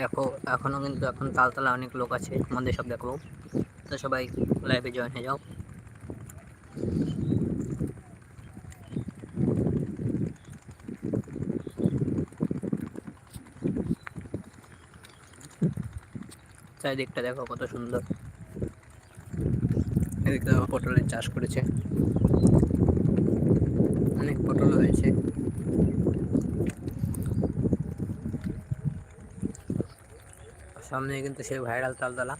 দেখো এখনও কিন্তু এখন তালতলা অনেক লোক আছে, তোমাদের সব দেখো তো সবাই লাইভে জয়েন হয়ে যাও। চারিদিকটা দেখো কত সুন্দর। এদিকে পটলের চাষ করেছে। অনেক পটল হয়েছে। সামনে কিন্তু সেই ভাইরাল তালতলা।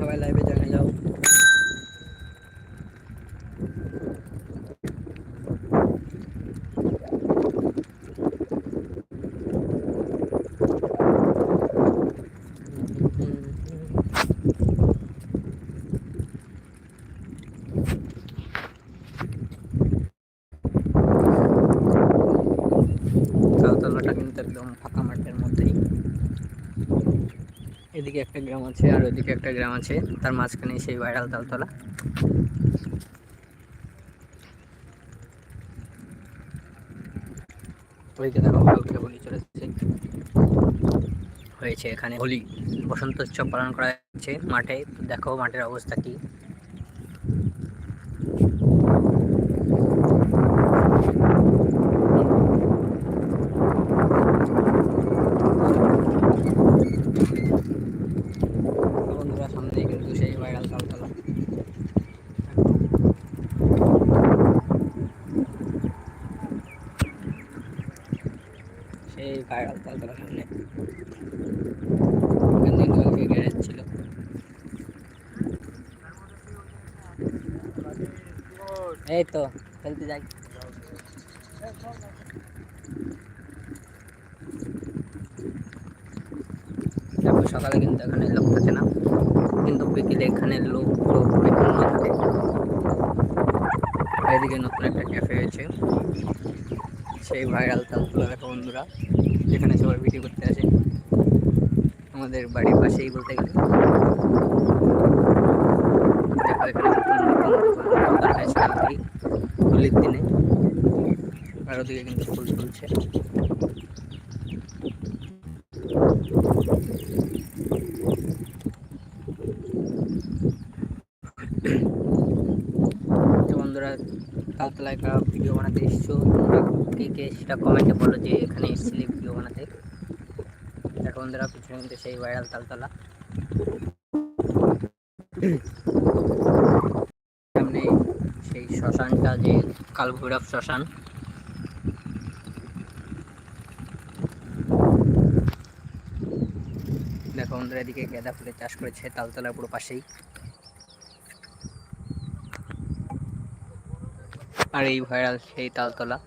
সবাই লাইভে জানিয়ে যাও চালতলাটা কিন্তু একদম ফাঁকা মাঠের মধ্যেই এদিকে একটা গ্রাম আছে আর ওইদিকে একটা গ্রাম আছে। তার মাঝখানে সেই ভাইরাল তালতলা ওইদিকে দেখো কালকে হোলি চলেছে। হয়েছে এখানে হোলি। বসন্ত উৎসব পালন করা হচ্ছে মাঠে। দেখো মাঠের অবস্থা কি বন্ধুরা সামনে কিন্তু সেই ভাইরাল তালতলা সেই ভাইরাল তালতলা সামনে। এখান থেকে কালকে গ্যারেজ এই তো, খেলতে যাই। দেখো, সকালে কিন্তু এখানে লোক থাকে না। কিন্তু বিকেলে এখানে লোক বিভিন্ন থাকে। এদিকে নতুন একটা ক্যাফে হয়েছে। সেই ভাইরাল তালতলা দেখো বন্ধুরা, যেখানে সবাই ভিডিও করতে আসে। আমাদের বাড়ির পাশেই বলতে গেলে। হোলির দিনে। আর ওদিকে কিন্তু ফুল ফুলছে তো বন্ধুরা তালতলায় একটা ভিডিও বানাতে এসছো তোমরা। কে কে সেটা কমেন্টে বলো যে এখানে এসেছিলে ভিডিও বানাতে দেখো বন্ধুরা, পিছনে কিন্তু সেই ভাইরাল তালতলা। সামনে সেই শ্মশানটা, যে কালভৈরব শ্মশান। দেখো বন্ধুরা, এদিকে গাঁদা ফুলের চাষ করেছে তালতলার পুরো পাশেই। আর এই ভাইরাল সেই তালতলা।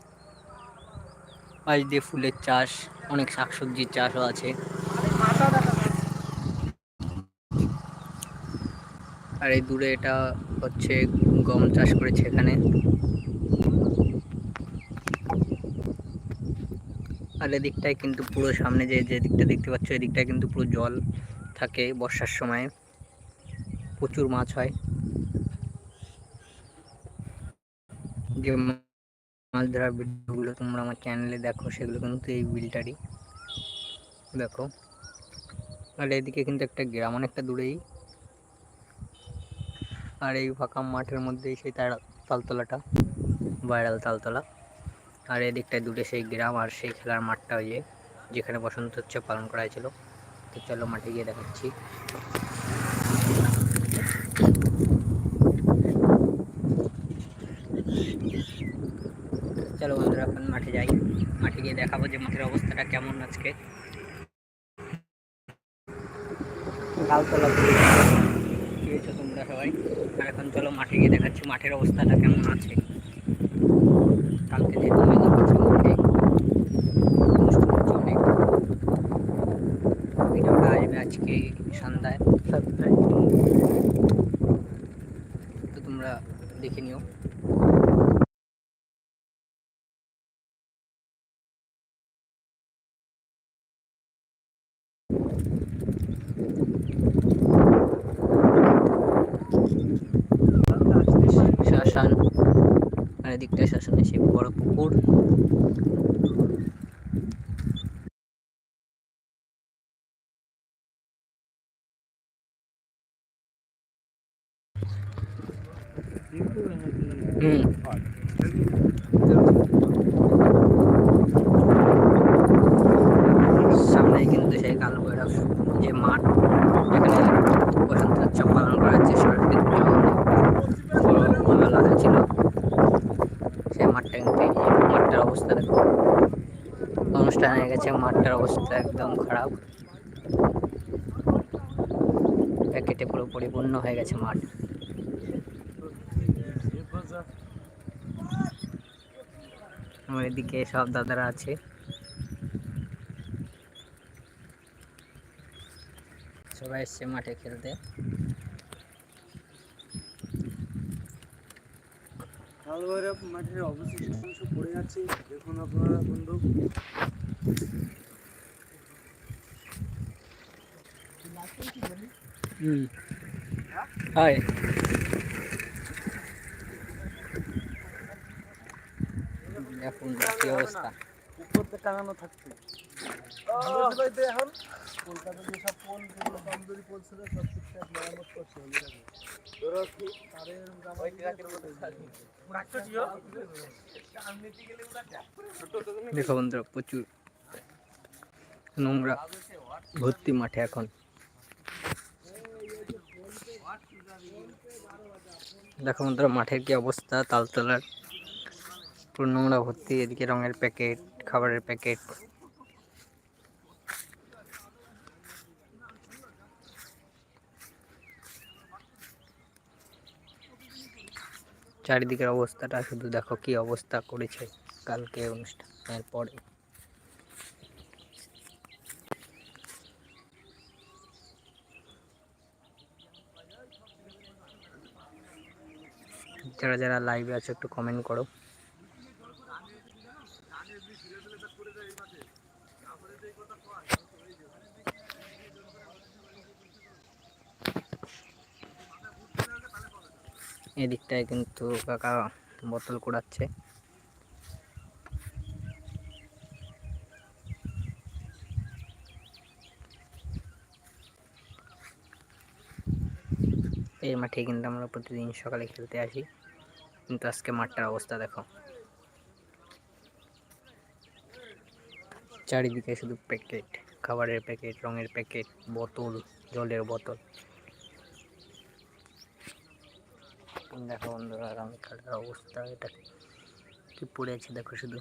আজ দিয়ে ফুলের চাষ, অনেক শাকসবজির চাষও আছে। আর এই দূরে এটা হচ্ছে গম চাষ করেছে এখানে। আর এদিকটায় কিন্তু পুরো সামনে যে যে দিকটা দেখতে পাচ্ছ এদিকটায় কিন্তু পুরো জল থাকে বর্ষার সময়। প্রচুর মাছ হয়। যে মাছ ধরার ভিডিওগুলো তোমরা আমার চ্যানেলে দেখো, সেগুলো কিন্তু এই বিলটারই দেখো। আর এদিকে কিন্তু একটা গ্রাম, অনেকটা দূরেই। আর এই ফাঁকা মাঠের মধ্যেই সেই তার, তালতলাটা ভাইরাল তালতলা। আর এদিকটায় দূরে সেই গ্রাম আর সেই খেলার মাঠটা ওই যেখানে বসন্ত উৎসব পালন করা হয়েছিল। তো চলো মাঠে গিয়ে দেখাচ্ছি চলো বন্ধুরা এখন মাঠে যাই। মাঠে গিয়ে দেখাবো যে মাঠের অবস্থাটা কেমন আজকে। তোমরা সবাই। আর এখন চলো মাঠে গিয়ে দেখাচ্ছি মাঠের অবস্থাটা কেমন আছে। কালকে যেহেতু মেলা করছে মাঠে অনেক ভিডিওটা আসবে আজকে সন্ধ্যায়। তো তোমরা দেখে নিও। শ্মশান। মানে আর এদিকটা শ্মশানে সেই বড় পুকুর। হুম। গেছে মাঠটার অবস্থা একদম খারাপ। প্যাকেটে পুরো পরিপূর্ণ হয়ে গেছে মাঠ। আমার এদিকে সব দাদারা আছে। সবাই এসছে মাঠে খেলতে। কালভৈরব মাঠের অবশিষ্ট অংশ পড়ে আছে। দেখুন আপনারা বন্ধু। হুম। হয়? দেখুন কি অবস্থা? উপর দিয়ে টাঙানো থাকছে। এখন কলকাতা যে সব পোল যেগুলো কমজোরি পোল ছিল সব ঠিকঠাক মেরামত করছে দেখো বন্ধুরা, প্রচুর নোংরা ভর্তি মাঠে এখন। দেখো বন্ধুরা, মাঠের কি অবস্থা? তালতলার পুরো নোংরা ভর্তি, এদিকে রঙের প্যাকেট খাবারের প্যাকেট চারিদিকের অবস্থাটা, শুধু দেখো কি অবস্থা করেছে কালকে অনুষ্ঠানের পরে। যারা যারা লাইভে আছে, একটু কমেন্ট করো। এদিকটায় কিন্তু কাকা বোতল কুড়াচ্ছে। এই মাঠে কিন্তু আমরা প্রতিদিন সকালে খেলতে আসি। কিন্তু আজকে মাঠটার অবস্থা দেখো। চারিদিকে শুধু প্যাকেট, খাবারের প্যাকেট, রঙের প্যাকেট, বোতল, জলের বোতল। দেখো বন্ধুরা রং খেলার অবস্থা এটা কি পড়ে আছে দেখো শুধু।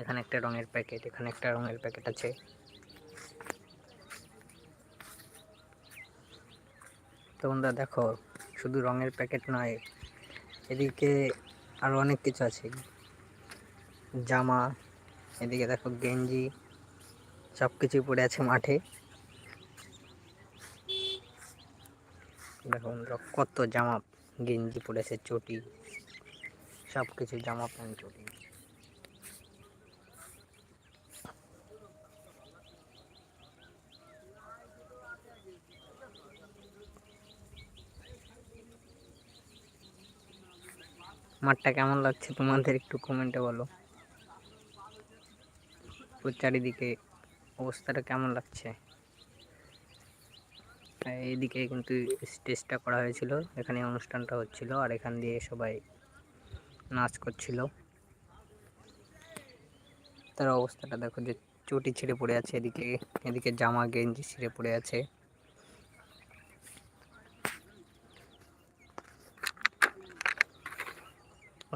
এখানে একটা রঙের প্যাকেট, এখানে একটা রঙের প্যাকেট আছে। তো বন্ধুরা দেখো, শুধু রঙের প্যাকেট নয়, এদিকে আরও অনেক কিছু আছে। জামা, এদিকে দেখো গেঞ্জি সব কিছুই পড়ে আছে মাঠে। দেখো কত জামা, গেঞ্জি পড়েছে চটি সব কিছু জামা প্যান্ট, চটি। মাঠটা কেমন লাগছে তোমাদের একটু কমেন্টে বলো? চারিদিকে অবস্থাটা কেমন লাগছে? এইদিকে কিন্তু স্টেজটা করা হয়েছিল, এখানে অনুষ্ঠানটা হচ্ছিল, আর এখান দিয়ে সবাই নাচ করছিল। তার অবস্থাটা দেখো যে চটি ছিঁড়ে পড়ে আছে এদিকে এদিকে জামা, গেঞ্জি ছিঁড়ে পড়ে আছে।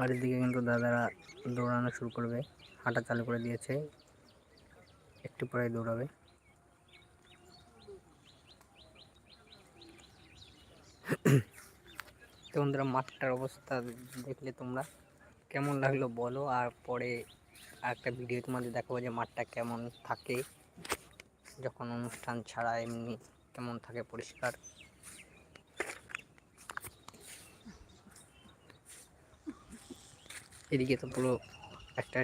আর এদিকে কিন্তু দাদারা দৌড়ানো শুরু করবে, হাঁটা চালু করে দিয়েছে, একটু পরে দৌড়াবে। তো বন্ধুরা মাঠটার অবস্থা দেখলে তোমরা কেমন লাগল বলো, আর পরে একটা ভিডিও তোমাদের দেখাবো যে মাঠটা কেমন থাকে, যখন অনুষ্ঠান ছাড়া এমনি কেমন থাকে পরিষ্কার। এদিকে তো পুরো একটা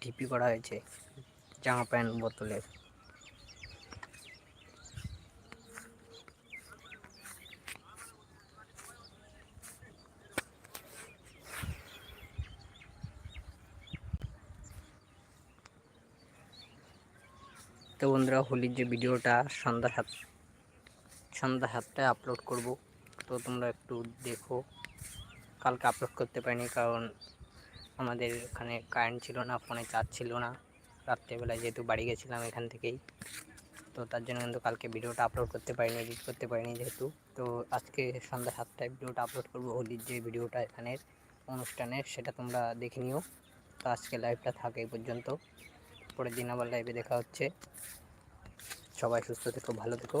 ঢিপি করা হয়েছে, জামা প্যান্ট বোতলের। তো বন্ধুরা, হোলির যে ভিডিওটা সন্ধ্যা সাত, সন্ধ্যা সাতটায় আপলোড করব। তো তোমরা একটু দেখো। কালকে আপলোড করতে পারিনি কারণ আমাদের এখানে কারেন্ট ছিল না ফোনে চার্জ ছিল না। রাত্রেবেলায় যেহেতু বাড়ি গেছিলাম এখান থেকেই। তো তার জন্য কিন্তু কালকে ভিডিওটা আপলোড করতে পারিনি এডিট করতে পারিনি যেহেতু। তো আজকে সন্ধ্যা সাতটায় ভিডিওটা আপলোড করব, হোলির যে ভিডিওটা এখানের অনুষ্ঠানের, সেটা তোমরা দেখে নিও। তো আজকে লাইভটা থাকে এই পর্যন্ত। পরের দিন আবার লাইভে দেখা হচ্ছে। সবাই সুস্থ থেকো ভালো থেকো।